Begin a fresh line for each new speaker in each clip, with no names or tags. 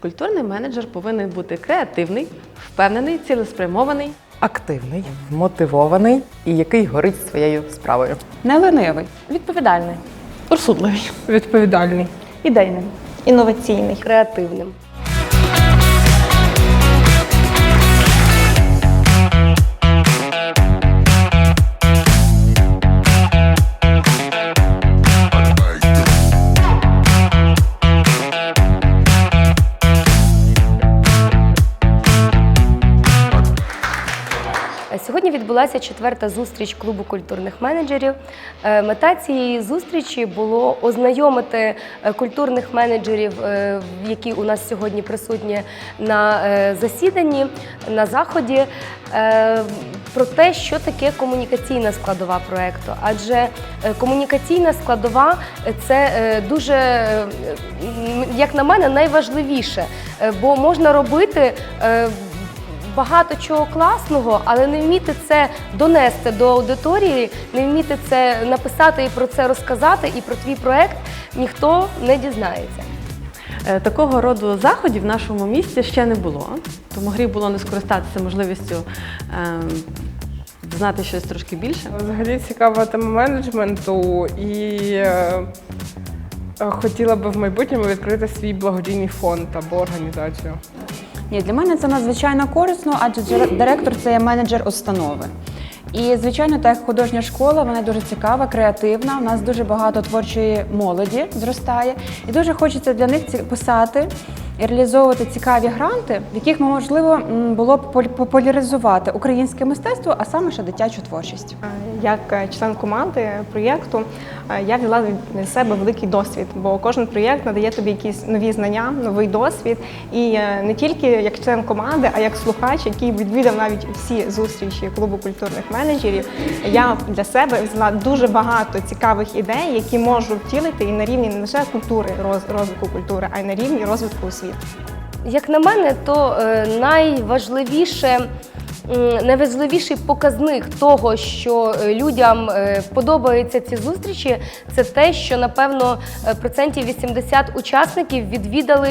Культурний менеджер повинен бути креативний, впевнений, цілеспрямований.
Активний, мотивований і який горить своєю справою.
Не ленивий.
Відповідальний,
Розсудливий.
Відповідальний.
ідейним,
інноваційний.
креативним. Сьогодні відбулася четверта зустріч клубу культурних менеджерів. Е, Мета цієї зустрічі було ознайомити е, культурних менеджерів, е, які у нас сьогодні присутні на засіданні, на заході, про те, що таке комунікаційна складова проекту. Адже комунікаційна складова це дуже, як на мене, найважливіше, бо можна робити. Багато чого класного, але не вміти це донести до аудиторії, не вміти це написати і про це розказати, і про твій проект ніхто не дізнається.
Е, Такого роду заходів в нашому місті ще не було, тому гріх було не скористатися можливістю ем, знати щось трошки більше.
Взагалі цікава тема менеджменту і е, е, хотіла би в майбутньому відкрити свій благодійний фонд або організацію.
Ні, для мене це надзвичайно корисно, адже директор це є менеджер установи. І, звичайно, так як художня школа, вона дуже цікава, креативна. У нас дуже багато творчої молоді зростає. І дуже хочеться для них писати і реалізовувати цікаві гранти, в яких можливо було б популяризувати українське мистецтво, а саме ще дитячу творчість.
Як е, член команди проєкту е, я взяла від себе великий досвід, бо кожен проєкт надає тобі якісь нові знання, новий досвід. І е, не тільки як член команди, а як слухач, який відвідав навіть всі зустрічі клубу культурних менеджерів. Я для себе взяла дуже багато цікавих ідей, які можу втілити і на рівні не лише культури, роз- розвитку культури, а й на рівні розвитку освіти.
Як на мене, то е, найважливіше. Найважливіший показник того, що е, людям е, подобаються ці зустрічі, це те, що напевно процентів 80 учасників відвідали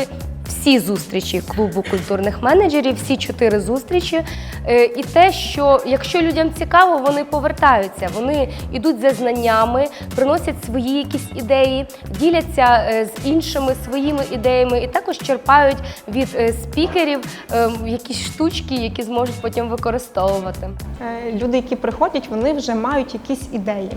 всі зустрічі клубу культурних менеджерів, всі чотири зустрічі. Е, І те, що якщо людям цікаво, вони повертаються, вони йдуть за знаннями, приносять свої якісь ідеї, діляться е, з іншими своїми ідеями і також черпають від е, спікерів якісь штучки, які зможуть потім використовувати.
Люди, які приходять, вони вже мають якісь ідеї.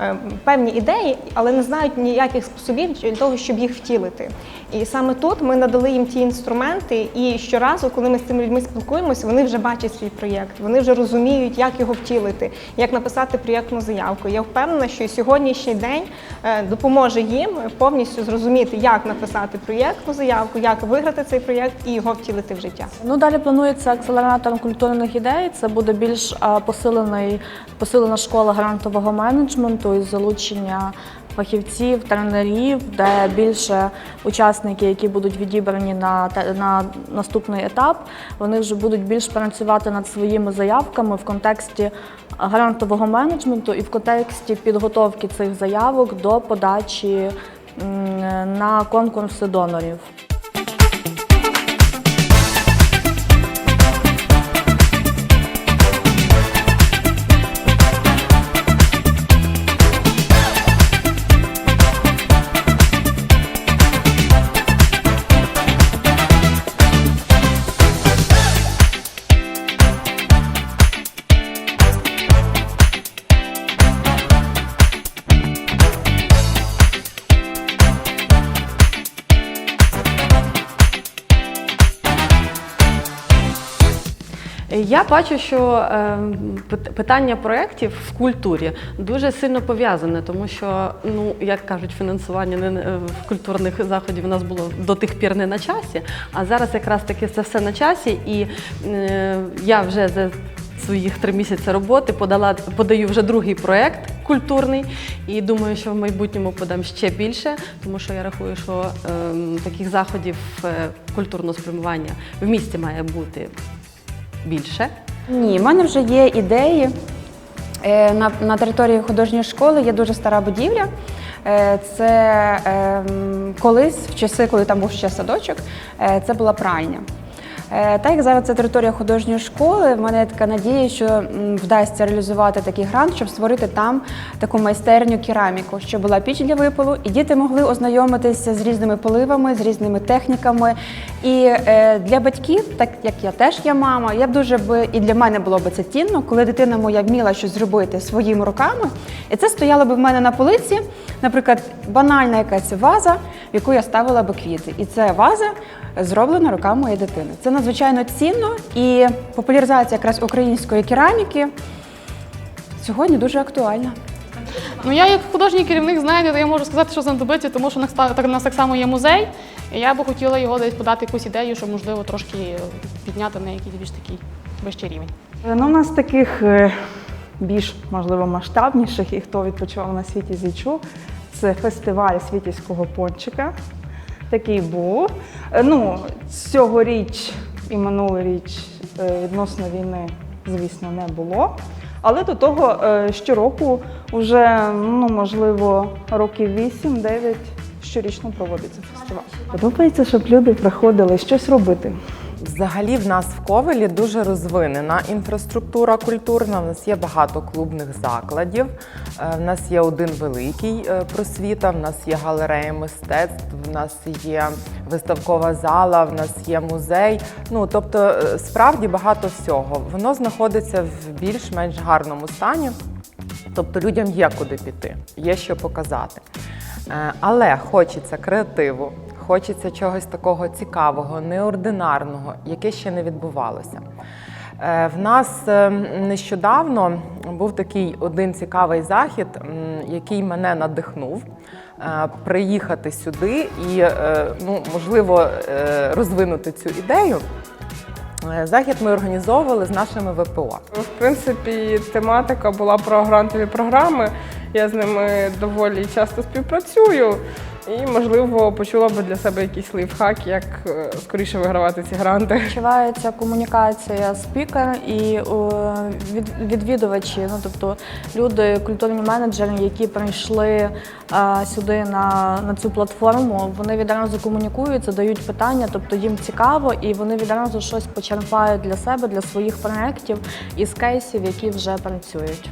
Е, Певні ідеї, але не знають ніяких способів для того, щоб їх втілити. І саме тут ми надали їм ті інструменти, і щоразу, коли ми з цими людьми спілкуємося, вони вже бачать свій проєкт, вони вже розуміють, як його втілити, як написати проєктну заявку. Я впевнена, що сьогоднішній день е, допоможе їм повністю зрозуміти, як написати проєктну заявку, як виграти цей проєкт і його втілити в життя.
Ну далі планується акселератором культурних ідей. Це буде більш посилений, посилена школа грантового менеджменту із залучення фахівців, тренерів, де більше учасники, які будуть відібрані на, на наступний етап, вони вже будуть більш працювати над своїми заявками в контексті грантового менеджменту і в контексті підготовки цих заявок до подачі на конкурси донорів.
Я бачу, що ем, питання проєктів в культурі дуже сильно пов'язане, тому що, ну як кажуть, фінансування не в культурних заходів у нас було до тих пір не на часі, а зараз якраз таки це все на часі, і е, я вже за своїх три місяці роботи подала подаю вже другий проєкт культурний, і думаю, що в майбутньому подам ще більше, тому що я рахую, що ем, таких заходів е, культурного спрямування в місті має бути більше.
Ні, в мене вже є ідеї. Е, На, на території художньої школи є дуже стара будівля. Е, Це ем, колись, в часи, коли там був ще садочок, е, це була пральня. Е, Так як зараз це територія художньої школи, в мене така надія, що вдасться реалізувати такий грант, щоб створити там таку майстерню кераміку, щоб була піч для випалу, і діти могли ознайомитися з різними поливами, з різними техніками. І е, для батьків, так як я теж є мама, я б дуже би і для мене було б це цінно, коли дитина моя вміла щось зробити своїми руками, і це стояло б в мене на полиці, наприклад, банальна якась ваза, в яку я ставила би квіти. І це ваза зроблена руками моєї дитини. Це надзвичайно цінно і популяризація якраз української кераміки сьогодні дуже актуальна.
Ну я як художній керівник знаєте, то я можу сказати, що знадобиться, тому що у нас так само є музей, і я би хотіла його десь подати якусь ідею, щоб можливо трошки підняти на якийсь більш такий вищий рівень.
Ну, у нас таких е, більш можливо масштабніших, і хто відпочивав на світі зічу, це фестиваль світівського пончика. Такий був. Е, Ну, цьогоріч і минулоріч е, відносно війни, звісно, не було. Але до того е, щороку вже, ну, можливо, років 8-9 щорічно проводиться фестиваль. Подобається, щоб люди приходили щось робити.
Взагалі в нас в Ковелі дуже розвинена інфраструктура культурна. У нас є багато клубних закладів. Е, В нас є один великий е, просвіта, в нас є галерея мистецтв, в нас є виставкова зала, в нас є музей. Ну тобто, е, справді багато всього. Воно знаходиться в більш-менш гарному стані. Тобто людям є куди піти, є що показати. Але хочеться креативу, хочеться чогось такого цікавого, неординарного, яке ще не відбувалося. Е, В нас е, нещодавно був такий один цікавий захід, який мене надихнув е, приїхати сюди і, ну, можливо, розвинути цю ідею. Захід ми організовували з нашими ВПО.
В принципі, тематика була про грантові програми. Я з ними доволі часто співпрацюю і, можливо, почула би для себе якийсь лайфхак, як е, скоріше вигравати ці гранти.
Відчувається комунікація спікер і е, від, відвідувачі, ну тобто люди, культурні менеджери, які прийшли е, сюди на, на цю платформу, вони відразу комунікують, задають питання, тобто їм цікаво, і вони відразу щось почерпають для себе, для своїх проєктів із кейсів, які вже працюють.